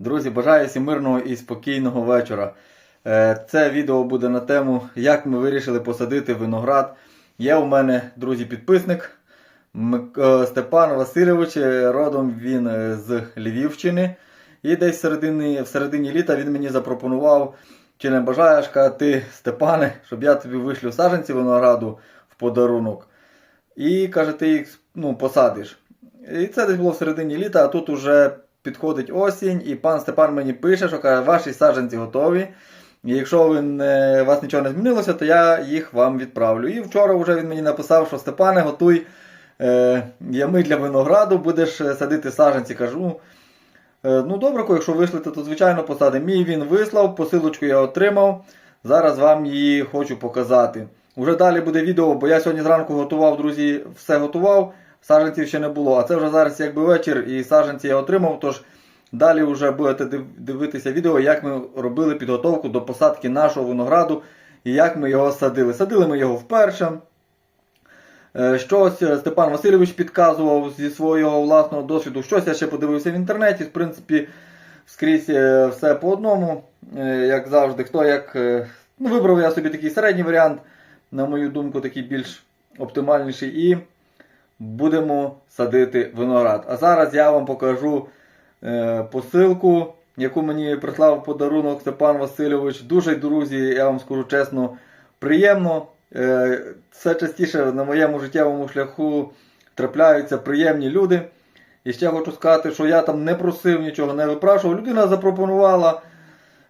Друзі, бажаю всім мирного і спокійного вечора. Е, Це відео буде на тему, як ми вирішили посадити виноград. Є у мене, друзі, підписник е, Степан Васильович. Родом він е, з Львівщини. І десь в середині, в середині літа він мені запропонував, чи не бажаєш, ти, Степане, щоб я тобі вишлю саджанці винограду в подарунок. І каже, ти їх ну, посадиш. І це десь було в середині літа, а тут уже підходить осінь, і пан Степан мені пише, що каже, ваші саджанці готові. І якщо ви не, вас нічого не змінилося, то я їх вам відправлю. І вчора вже він мені написав, що Степане, готуй е, ями для винограду, будеш е, садити саджанці. Кажу. «Е, Ну, добре, якщо вишлете, то звичайно посадимо. Мій він вислав, посилочку я отримав. Зараз вам її хочу показати. Уже далі буде відео, бо я сьогодні зранку готував, друзі, все готував. Саджанців ще не було. А це вже зараз якби вечір і саджанці я отримав. Тож далі вже будете дивитися відео, як ми робили підготовку до посадки нашого винограду і як ми його садили. Садили ми його вперше. Е, Щось е, Степан Васильович підказував зі свого власного досвіду. Щось я ще подивився в інтернеті. В принципі, скрізь е, все по одному. Як завжди, хто як. Ну, вибрав я собі такий середній варіант, на мою думку, такий більш оптимальніший. І будемо садити виноград. А зараз я вам покажу е, посилку, яку мені прислав подарунок Степан Васильович. Дуже, друзі, я вам скажу чесно, приємно. Е, все частіше на моєму життєвому шляху трапляються приємні люди. І ще хочу сказати, що я там не просив нічого, не випрашував. Людина запропонувала,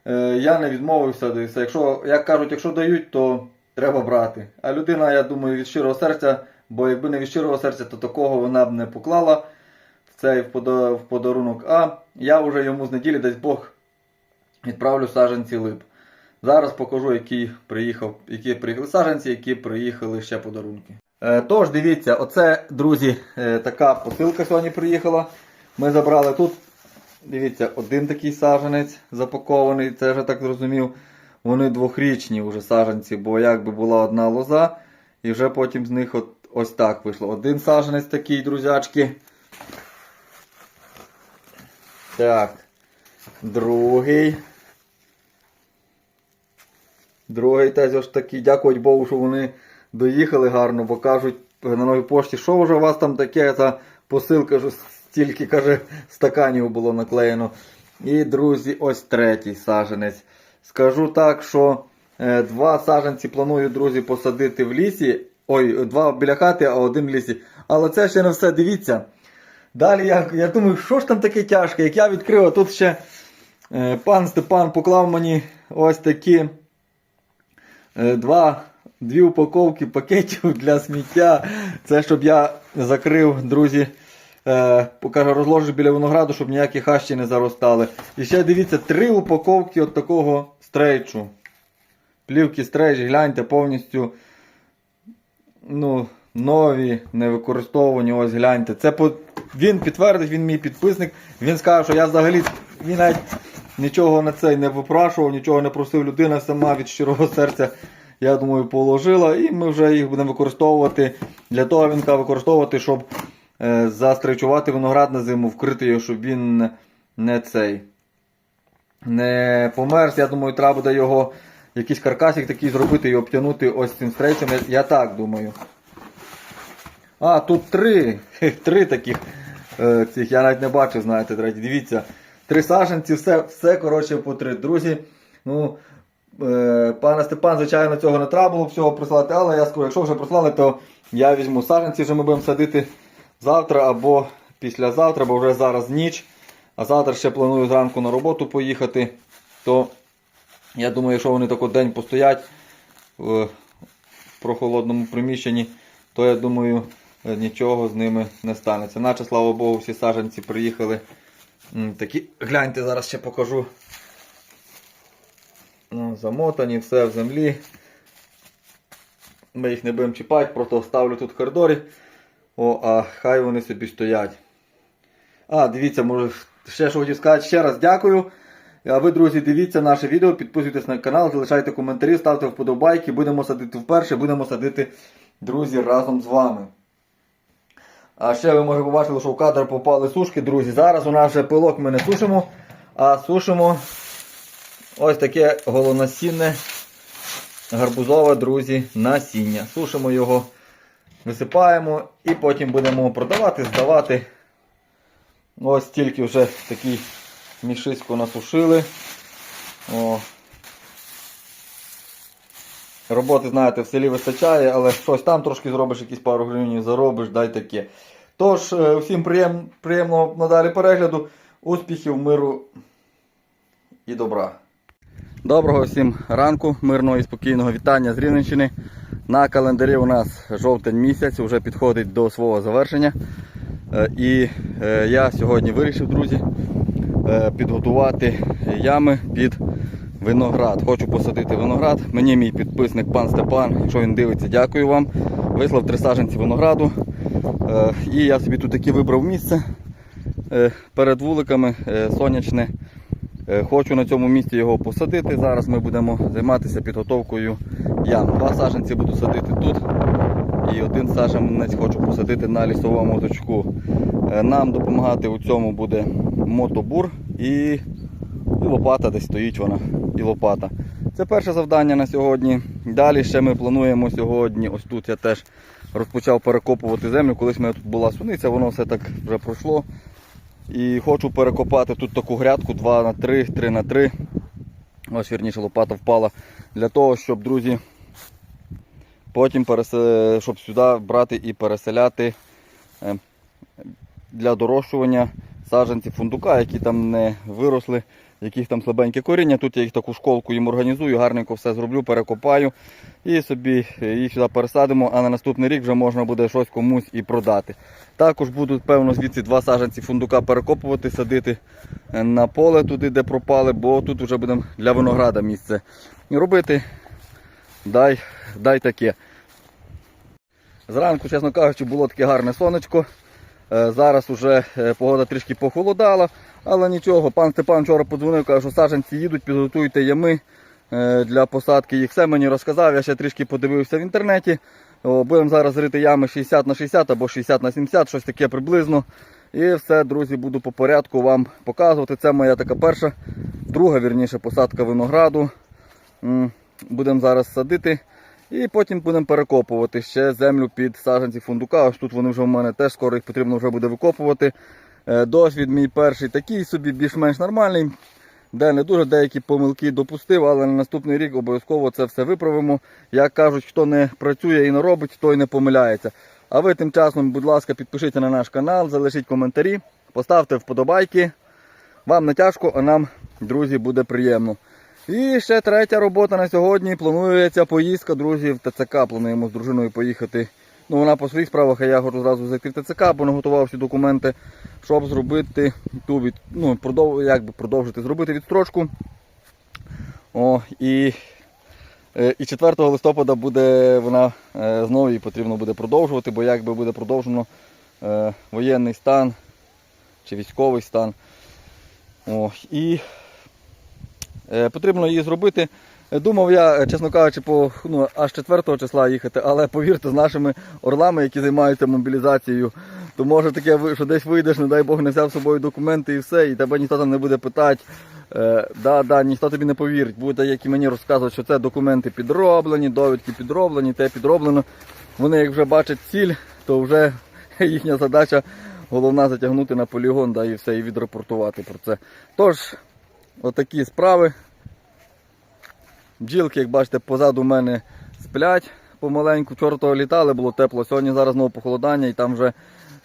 е, я не відмовився. все. Якщо, як кажуть, якщо дають, то треба брати. А людина, я думаю, від щирого серця, бо якби не від щирого серця, то такого вона б не поклала в цей в подарунок. А я вже йому з неділі, дасть Бог, відправлю саджанці лип. Зараз покажу, які приїхав, які приїхали саджанці, які приїхали ще подарунки. Е, тож, дивіться, оце, друзі, е, така посилка сьогодні приїхала. Ми забрали тут, дивіться, один такий саджанець запакований, це вже так зрозумів. Вони двохрічні вже саджанці, бо якби була одна лоза, і вже потім з них от, ось так вийшло. Один саджанець такий, друзячки. Так. Другий. Другий теж ось такий. Дякувати Богу, що вони доїхали гарно, бо кажуть на новій пошті, що вже у вас там таке за посилка, що стільки каже, стаканів було наклеєно. І, друзі, ось третій саженець. Скажу так, що е, два саженці планую, друзі, посадити в лісі. Ой, два біля хати, а один в лісі. Але це ще не все, дивіться. Далі я, я думаю, що ж там таке тяжке, як я відкрив, а тут ще е, пан Степан поклав мені ось такі е, два, дві упаковки пакетів для сміття. Це щоб я закрив, друзі. Е, покажу, розложив біля винограду, щоб ніякі хащі не заростали. І ще дивіться, три упаковки от такого стрейчу. Плівки стрейч, гляньте, повністю ну, нові, не використовувані, ось гляньте. Це по... Він підтвердить, він мій підписник. Він скаже, що я взагалі він навіть нічого на це не випрашував, нічого не просив. Людина сама від щирого серця, я думаю, положила. І ми вже їх будемо використовувати. Для того він використовувати, щоб е, застречувати виноград на зиму, вкрити його, щоб він не цей. Не померз. Я думаю, треба буде його якийсь каркасик такий зробити і обтягнути ось цим стрейчем. Я, так думаю. А, тут три. Три таких е, цих. Я навіть не бачив, знаєте, третій. Дивіться. Три саженці, все, все коротше, по три. Друзі, ну, е, пане Степан, звичайно, цього не треба було всього прислати, але я скажу, якщо вже прислали, то я візьму саженці, вже ми будемо садити завтра або післязавтра, бо вже зараз ніч. А завтра ще планую зранку на роботу поїхати. То я думаю, якщо вони так от день постоять в прохолодному приміщенні, то я думаю, е, нічого з ними не станеться. Наче, слава Богу, всі саджанці приїхали. Такі, гляньте, зараз ще покажу. Ну, замотані, все в землі. Ми їх не будемо чіпати, просто ставлю тут в коридорі. О, а хай вони собі стоять. А, дивіться, може, ще що хотів сказати. Ще раз дякую. А ви, друзі, дивіться наше відео, підписуйтесь на канал, залишайте коментарі, ставте вподобайки. Будемо садити вперше, будемо садити, друзі, разом з вами. А ще ви може побачили, що в кадр попали сушки, друзі. Зараз у нас вже пилок ми не сушимо, А сушимо ось таке голонасінне гарбузове, друзі, насіння. Сушимо його, висипаємо і потім будемо продавати, здавати. Ось тільки вже такий мішиську насушили. О. Роботи, знаєте, в селі вистачає, але щось там трошки зробиш, якісь пару гривень заробиш, дай таке. Тож, е, всім приєм, приємного надалі перегляду, успіхів, миру і добра. Доброго всім ранку, мирного і спокійного вітання з Рівненщини. На календарі у нас жовтень місяць, вже підходить до свого завершення. Е, І е, я сьогодні вирішив, друзі, підготувати ями під виноград. Хочу посадити виноград. Мені мій підписник пан Степан, якщо він дивиться, дякую вам. Вислав три саджанці винограду. Е, І я собі тут таки вибрав місце е, перед вуликами е, сонячне. Е, Хочу на цьому місці його посадити. Зараз ми будемо займатися підготовкою ям. Два саджанці буду садити тут. І один саджанець хочу посадити на лісовому точку. Е, Нам допомагати у цьому буде мотобур і, і лопата, десь стоїть вона. І лопата. Це перше завдання на сьогодні. Далі ще ми плануємо сьогодні. Ось тут я теж розпочав перекопувати землю. Колись в мене тут була суниця, воно все так вже пройшло. І хочу перекопати тут таку грядку 2 на 3, 3 на 3. Ось вірніше лопата впала. Для того, щоб, друзі, потім пересе... щоб сюди брати і переселяти е, для дорощування саджанців фундука, які там не виросли, яких там слабеньке коріння. Тут я їх таку школку їм організую, гарненько все зроблю, перекопаю і собі їх сюди пересадимо, а на наступний рік вже можна буде щось комусь і продати. Також будуть, певно, звідси два саджанці фундука перекопувати, садити е, на поле туди, де пропали, бо тут вже будемо для винограда місце робити. Дай, дай таке. Зранку, чесно кажучи, було таке гарне сонечко. Е, Зараз вже е, погода трішки похолодала, але нічого. Пан Степан вчора подзвонив, каже, що саджанці їдуть, підготуйте ями е, для посадки. Їх все мені розказав. Я ще трішки подивився в інтернеті. Будемо зараз рити ями 60 на 60 або 60 на 70, щось таке приблизно. І все, друзі, буду по порядку вам показувати. Це моя така перша, друга вірніше посадка винограду. Будемо зараз садити. І потім будемо перекопувати ще землю під саджанці фундука. Ось тут вони вже в мене теж скоро їх потрібно вже буде викопувати. Е, Досвід мій перший такий собі, більш-менш нормальний. Де не дуже деякі помилки допустив, але на наступний рік обов'язково це все виправимо. Як кажуть, хто не працює і не робить, той не помиляється. А ви тим часом, будь ласка, підпишіться на наш канал, залишіть коментарі, поставте вподобайки. Вам не тяжко, а нам, друзі, буде приємно. І ще третя робота на сьогодні. Планується поїздка, друзі, в ТЦК. Плануємо з дружиною поїхати. Ну, вона по своїх справах, а я хочу зразу зайти в ТЦК, бо наготував всі документи, щоб зробити ту від, ну, продов, як би продовжити зробити відстрочку. О, і, е, і 4 листопада буде вона е, знову її потрібно буде продовжувати, бо якби буде продовжено е, воєнний стан чи військовий стан. О, і Потрібно її зробити. Е, Думав я, е, чесно кажучи, по ну, аж 4 числа їхати, але повірте, з нашими орлами, які займаються мобілізацією, то може таке, що десь вийдеш, не дай Бог, не взяв з собою документи і все, і тебе ніхто там не буде питати. Е, да, да, ніхто тобі не повірить. Буде, як і мені розказувати, що це документи підроблені, довідки підроблені, те підроблено. Вони як вже бачать ціль, то вже їхня задача головна затягнути на полігон да, і все, і відрапортувати про це. Тож, Отакі справи. Бджілки, як бачите, позаду мене сплять помаленьку. Вчора того літали, було тепло. Сьогодні зараз знову похолодання і там вже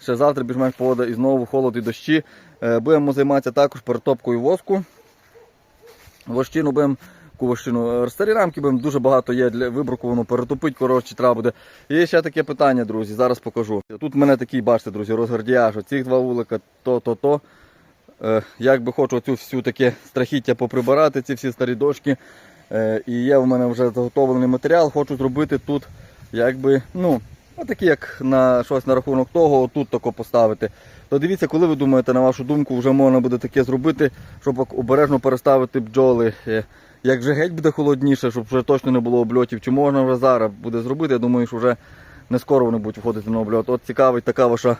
ще завтра більш-менш погода і знову холод і дощі. Е, Будемо займатися також перетопкою воску. Вощину будемо вощину. Е, Старі рамки будемо дуже багато є для вибрукованого, перетопити, коротше, треба буде. І ще таке питання, друзі, зараз покажу. Тут в мене такий, бачите, друзі, розгардіяж. Оці два вулика, то-то-то. Е, Як би хочу цю всю таке страхіття поприбирати, ці всі старі дошки. Е, І є в мене вже заготовлений матеріал. Хочу зробити тут, якби, ну, отакі, як на щось на рахунок того, тут тако поставити. То дивіться, коли ви думаєте, на вашу думку, вже можна буде таке зробити, щоб обережно переставити бджоли. Е, Як вже геть буде холодніше, щоб вже точно не було обльотів, чи можна вже зараз буде зробити, я думаю, що вже не скоро вони будуть виходити на обльот. От цікавить така ваша,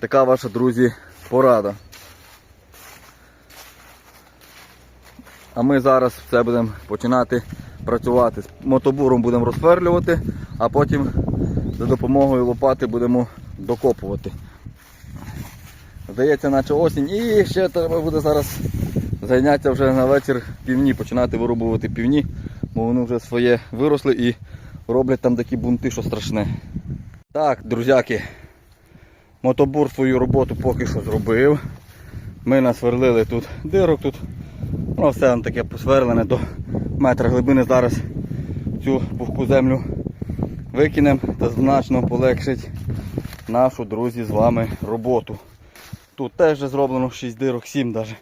така ваша, друзі, порада. А ми зараз це будемо починати працювати. З мотобуром будемо розсверлювати, а потім за допомогою лопати будемо докопувати. Здається, наче осінь. І ще треба буде зараз зайнятися вже на вечір півні, починати вирубувати півні, бо вони вже своє виросли і роблять там такі бунти, що страшне. Так, друзяки, мотобур свою роботу поки що зробив. Ми насверлили тут дирок, тут ну, все таке посверлене до метра глибини. Зараз цю пухку землю викинемо та значно полегшить нашу, друзі, з вами роботу. Тут теж зроблено 6 дирок, 7 навіть.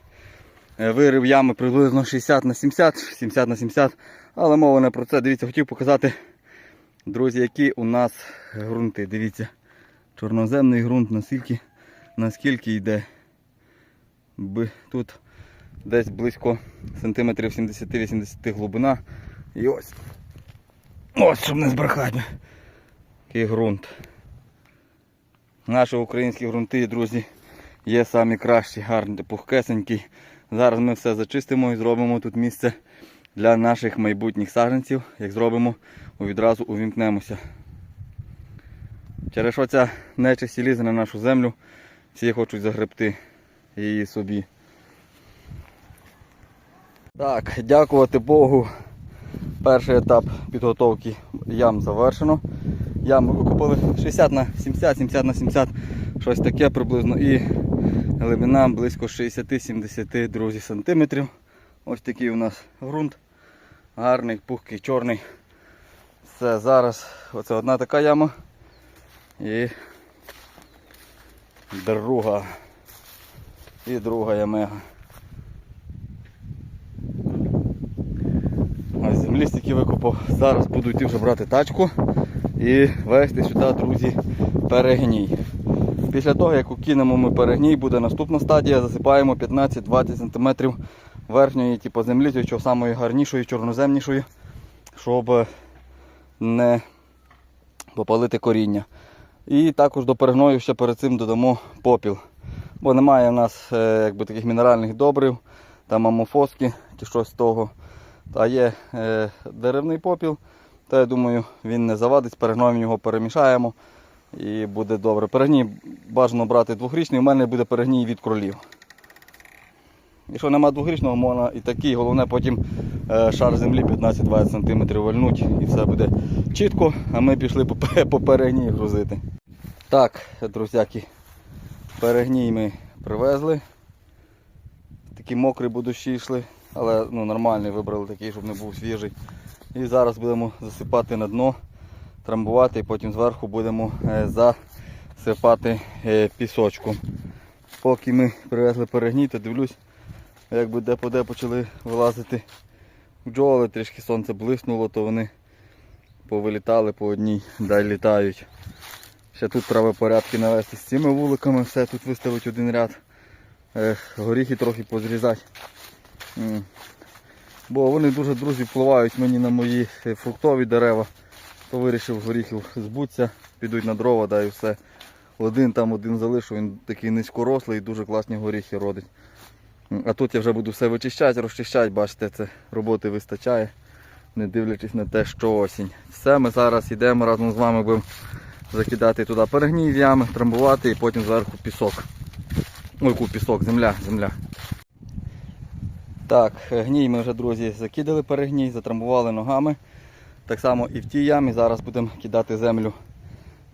Вирив ями приблизно 60 на 70, 70 на 70, але мова не про це. Дивіться, хотів показати, друзі, які у нас ґрунти. Дивіться, чорноземний ґрунт, наскільки, наскільки йде. Тут десь близько сантиметрів 70-80 глибина. І ось. Ось, щоб не збрехати. Такий ґрунт. Наші українські ґрунти, друзі, є самі кращі, гарні, пухкесенькі. Зараз ми все зачистимо і зробимо тут місце для наших майбутніх саджанців. Як зробимо, відразу увімкнемося. Через що ця нечисть лізе на нашу землю, всі хочуть загребти її собі. Так, дякувати Богу. Перший етап підготовки ям завершено. Ями викопали 60 на 70, 70 на 70, щось таке приблизно. І глибина близько 60-70 друзі, сантиметрів. Ось такий у нас ґрунт. Гарний, пухкий, чорний. Все, зараз оце одна така яма. І друга. І друга ямега. Землі викопав. Зараз буду йти вже брати тачку і вести сюди, друзі, перегній. Після того, як укинемо ми перегній, буде наступна стадія, засипаємо 15-20 см верхньої типу, землі, самої гарнішої, чорноземнішої, щоб не попалити коріння. І також до перегною ще перед цим додамо попіл. Бо немає в нас е, якби, таких мінеральних добрив, там амофоски чи щось того. Та є е, деревний попіл, то я думаю, він не завадить, перегноєм його перемішаємо і буде добре. Перегній бажано брати двохрічний, у мене буде перегній від кролів. Якщо нема двохрічного, можна і такий, головне потім е, шар землі 15-20 см вальнуть і все буде чітко, а ми пішли по, по перегній грузити. Так, друзяки, перегній ми привезли. Такі мокрі будущі йшли, але ну, нормальний вибрали такий, щоб не був свіжий. І зараз будемо засипати на дно, трамбувати і потім зверху будемо е, засипати е, пісочком. Поки ми привезли перегній, то дивлюсь, якби де-по-де почали вилазити бджоли, трішки сонце блиснуло, то вони повилітали по одній, дай літають. Ще тут треба порядки навести з цими вуликами, все тут виставити один ряд. Горіхи трохи позрізати. Бо вони дуже друзі впливають мені на мої е, фруктові дерева. То вирішив горіхів збутися, підуть на дрова, да і все. Один там один залишу, він такий низькорослий і дуже класні горіхи родить. А тут я вже буду все вичищати, розчищати, бачите, це роботи вистачає, не дивлячись на те, що осінь. Все, ми зараз йдемо разом з вами будемо закидати туди перегній ями, трамбувати і потім зверху пісок. Ой, пісок, земля, земля. Так, гній ми вже, друзі, закидали перегній, затрамбували ногами. Так само і в тій ямі зараз будемо кидати землю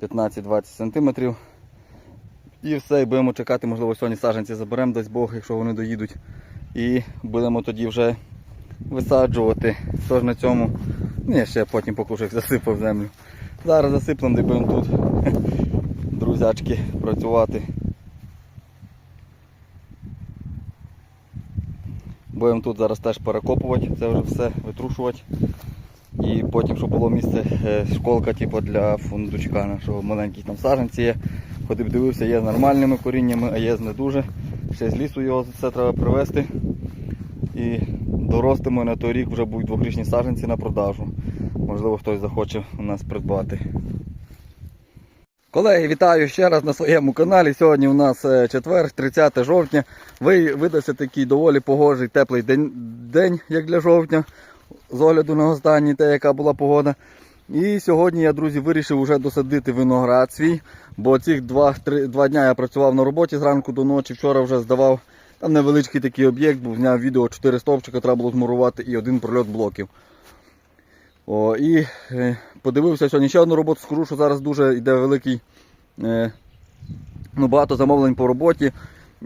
15-20 см. І все, і будемо чекати, можливо, сьогодні саджанці заберемо, дасть Бог, якщо вони доїдуть. І будемо тоді вже висаджувати. Тож на цьому, ні, ще потім покушок засипав землю. Зараз засиплемо, де будемо тут, друзячки, працювати. Будемо тут зараз теж перекопувати, це вже все витрушувати. І потім, щоб було місце е, школка типу, для фундучка нашого маленьких там саджанці є. Ходив, дивився, є з нормальними коріннями, а є з не дуже. Ще з лісу його все треба привезти. І доростимо на той рік вже будуть двохрічні саджанці на продажу. Можливо, хтось захоче у нас придбати. Колеги, вітаю ще раз на своєму каналі. Сьогодні у нас е, четвер, 30 жовтня. Ви видався такий доволі погожий, теплий день, день, як для жовтня, з огляду на останній, те, яка була погода. І сьогодні я, друзі, вирішив вже досадити виноград свій, бо цих два, три, два дня я працював на роботі зранку до ночі. Вчора вже здавав там невеличкий такий об'єкт, був зняв відео 4 стовпчика, треба було змурувати і один прольот блоків. О, і е, подивився сьогодні ще одну роботу, скажу, що зараз дуже йде великий, е, ну, багато замовлень по роботі.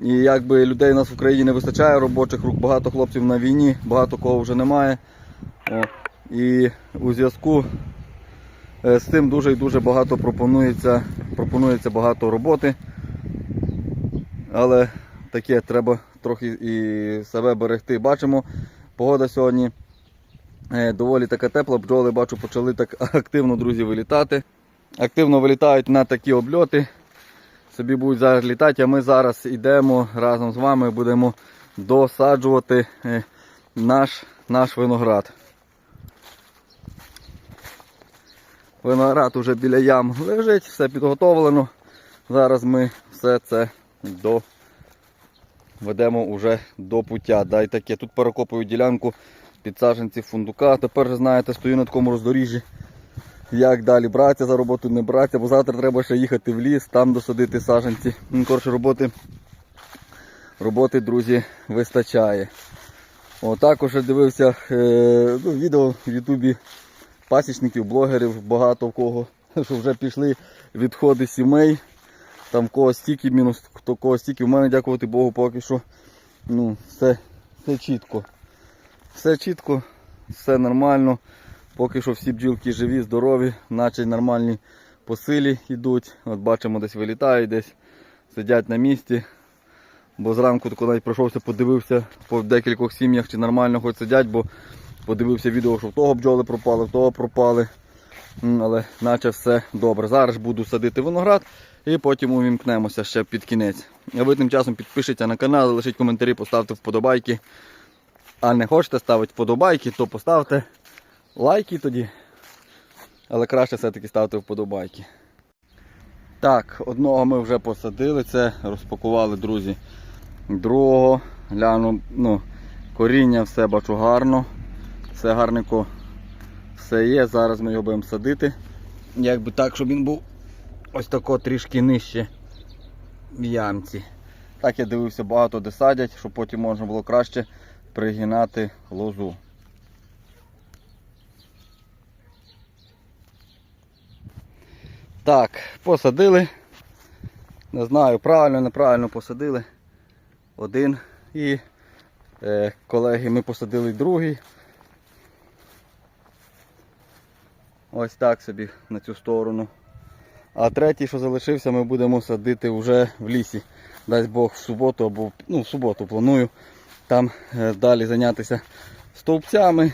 І якби людей у нас в Україні не вистачає робочих рук, багато хлопців на війні, багато кого вже немає. О, і у зв'язку е, з цим дуже і дуже багато пропонується, пропонується багато роботи. Але таке треба трохи і себе берегти. Бачимо, погода сьогодні доволі така тепла. Бджоли бачу почали так активно, друзі, вилітати. Активно вилітають на такі обльоти. Собі будуть зараз літати, а ми зараз йдемо разом з вами, будемо досаджувати е, наш, наш виноград. Виноград уже біля ям лежить, все підготовлено. Зараз ми все це доведемо уже до пуття. Дай таке. Тут перекопую ділянку під саджанці фундука. Тепер знаєте, стою на такому роздоріжжі. Як далі братися за роботу, не братися, бо завтра треба ще їхати в ліс, там досадити саджанці. Ну, Коротше, роботи, роботи, друзі, вистачає. О, також дивився е, ну, відео в Ютубі пасічників, блогерів, багато в кого, що вже пішли відходи сімей. Там в когось стільки мінус, хто когось стільки. В мене, дякувати Богу, поки що ну, все, все чітко. Все чітко, все нормально. Поки що всі бджілки живі, здорові, наче нормальні по силі йдуть. От бачимо, десь вилітають, десь сидять на місці. Бо зранку навіть пройшовся, подивився по декількох сім'ях, чи нормально хоч сидять, бо подивився відео, що в того бджоли пропали, в того пропали. Але наче все добре. Зараз буду садити виноград і потім увімкнемося ще під кінець. А ви тим часом підпишіться на канал, лишіть коментарі, поставте вподобайки. А не хочете ставити вподобайки, то поставте лайки тоді. Але краще все-таки ставити вподобайки. Так, одного ми вже посадили, це розпакували, друзі. Другого, гляну, ну, коріння все бачу гарно. Все гарненько все є. Зараз ми його будемо садити. Якби так, щоб він був ось тако трішки нижче в ямці. Так я дивився, багато де садять, щоб потім можна було краще пригинати лозу. Так, посадили. Не знаю, правильно, неправильно посадили. Один. І е, колеги ми посадили другий. Ось так собі на цю сторону. А третій, що залишився, ми будемо садити вже в лісі. Дасть Бог в суботу або ну, в суботу планую там е, далі зайнятися стовпцями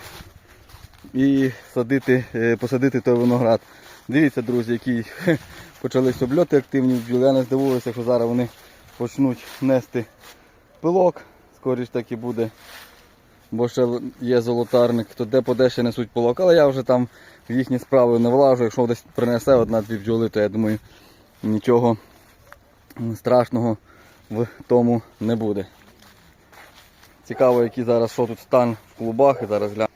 і садити, е, посадити той виноград. Дивіться, друзі, які почались обльоти активні в. Я не здивуюся, що зараз вони почнуть нести пилок. Скоріш так і буде. Бо ще є золотарник, то де поде ще несуть пилок. Але я вже там в їхні справи не влажу. Якщо десь принесе одна-дві бджоли, то я думаю нічого страшного в тому не буде. Цікаво, який зараз що тут стан в клубах і зараз гляну.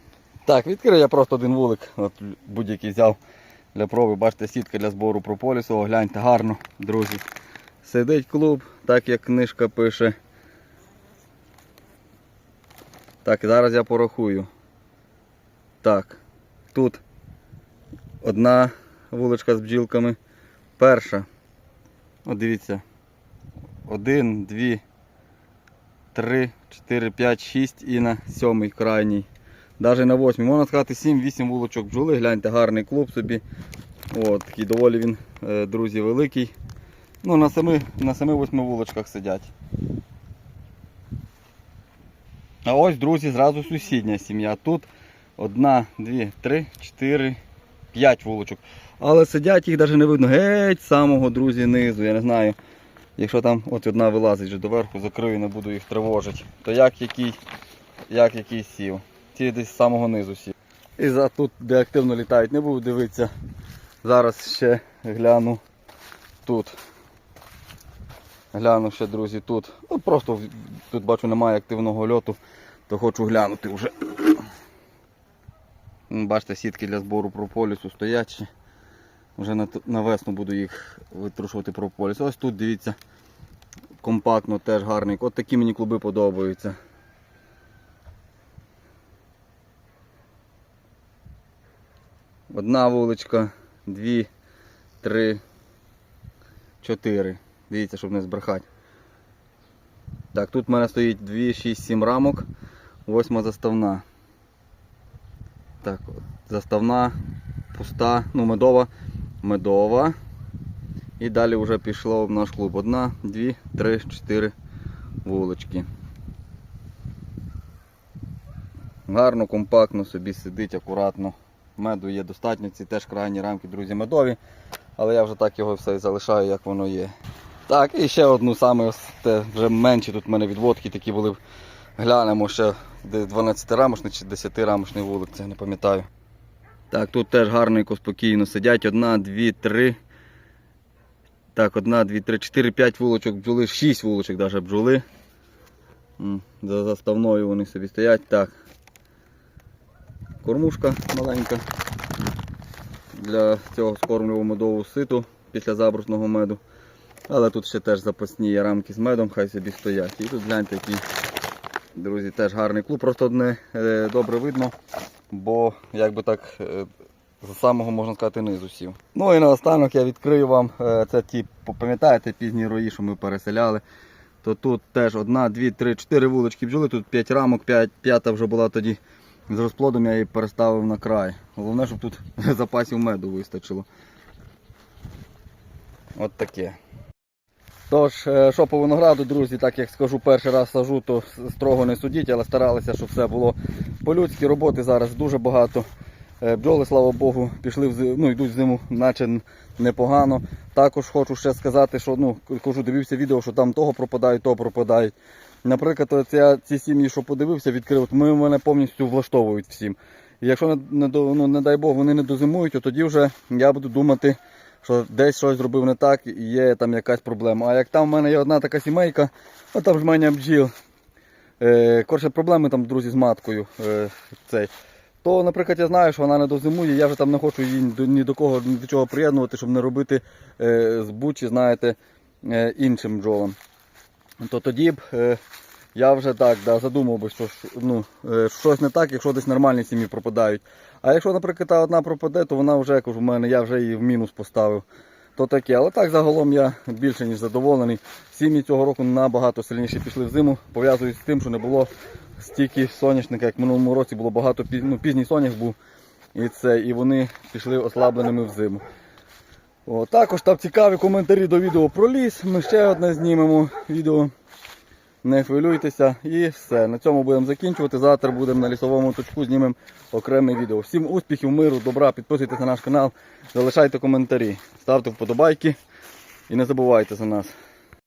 Так, відкрив я просто один вулик, от будь-який взяв для проби. Бачите, сітка для збору прополісу. О, Гляньте гарно, друзі. Сидить клуб, так як книжка пише. Так, зараз я порахую. Так, тут одна вуличка з бджілками. Перша. От дивіться. Один, дві, три, чотири, п'ять, шість і на сьомий крайній. Навіть на восьмій. Можна сказати 7-8 вулочок бджоли. Гляньте, гарний клуб собі. От, такий доволі він, е, друзі, великий. Ну, на 7 на 7-8 вулочках сидять. А ось, друзі, зразу сусідня сім'я. Тут одна, дві, три, чотири, п'ять вулочок. Але сидять їх навіть не видно геть самого, друзі, низу. Я не знаю. Якщо там от одна вилазить вже доверху, закрию, не буду їх тривожити. То як який, як який сів. Ті десь з самого низу сів. І за тут, де активно літають, не буду дивитися. Зараз ще гляну тут. Гляну ще, друзі, тут. Ну, просто тут бачу немає активного льоту. то хочу глянути вже. Бачите, сітки для збору прополісу стоять. Вже на, весну буду їх витрушувати прополіс. Ось тут дивіться, компактно теж гарний. От такі мені клуби подобаються. Одна вуличка, дві, три, чотири. Дивіться, щоб не збрехати. Так, тут в мене стоїть 2, 6, 7 рамок, восьма заставна. Так, заставна, пуста, ну медова, медова. І далі вже пішло в наш клуб. Одна, дві, три, чотири вулички. Гарно, компактно собі сидить, акуратно. Меду є достатньо, ці теж крайні рамки, друзі, медові. Але я вже так його все залишаю, як воно є. Так, і ще одну саме те, вже менші тут в мене відводки такі були. Глянемо ще 12 рамошний чи 10 рамошний вулик, це не пам'ятаю. Так, тут теж гарненько, спокійно сидять. Одна, дві, три. Так, одна, дві, три, чотири, п'ять вулочок бджоли, шість вулочок навіть бджоли. За заставною вони собі стоять. Так. Кормушка маленька для цього скормлювого медового ситу після забрусного меду. Але тут ще теж запасні рамки з медом, хай собі стоять. І тут гляньте, який, друзі, теж гарний клуб. Просто не е, добре видно, бо як би так е, з самого можна сказати низу сів. Ну і наостанок я відкрию вам, е, це ті, пам'ятаєте, пізні рої, що ми переселяли. То тут теж одна, дві, три, чотири вулички бджоли, тут п'ять рамок, п'ята вже була тоді з розплодом, я її переставив на край. Головне, щоб тут запасів меду вистачило. От таке. Тож, е, що по винограду, друзі, так як скажу, перший раз сажу, то строго не судіть, але старалися, щоб все було по-людськи. Роботи зараз дуже багато. Е, Бджоли, слава Богу, пішли в зи- ну, йдуть в зиму, наче непогано. Також хочу ще сказати, що ну, кажу, дивився відео, що там того пропадають, того пропадають. Наприклад, я ці сім'ї, що подивився, відкрив, ми мене повністю влаштовують всім. І якщо не, ну, не дай Бог вони не дозимують, то тоді вже я буду думати, що десь щось зробив не так і є там якась проблема. А як там в мене є одна така сімейка, а там ж мене бджіл. Е, коротше, проблеми там, друзі, з маткою. Е, цей. То, наприклад, я знаю, що вона не дозимує, я вже там не хочу її ні до, кого ні до чого приєднувати, щоб не робити е, з бучі, знаєте, іншим бджолам. То тоді б я вже так да, задумав би, що ну, щось не так, якщо десь нормальні сім'ї пропадають. А якщо, наприклад, та одна пропаде, то вона вже, кажу, в мене, я вже її в мінус поставив. То таке. Але так загалом я більше ніж задоволений. Сім'ї цього року набагато сильніше пішли в зиму. Пов'язують з тим, що не було стільки соняшника, як в минулому році було багато ну, пізній соняк був. І це, і вони пішли ослабленими в зиму. О, також там цікаві коментарі до відео про ліс. Ми ще одне знімемо відео. Не хвилюйтеся і все. На цьому будемо закінчувати. Завтра будемо на лісовому точку, знімемо окреме відео. Всім успіхів, миру, добра, підписуйтесь на наш канал, залишайте коментарі, ставте вподобайки і не забувайте за нас.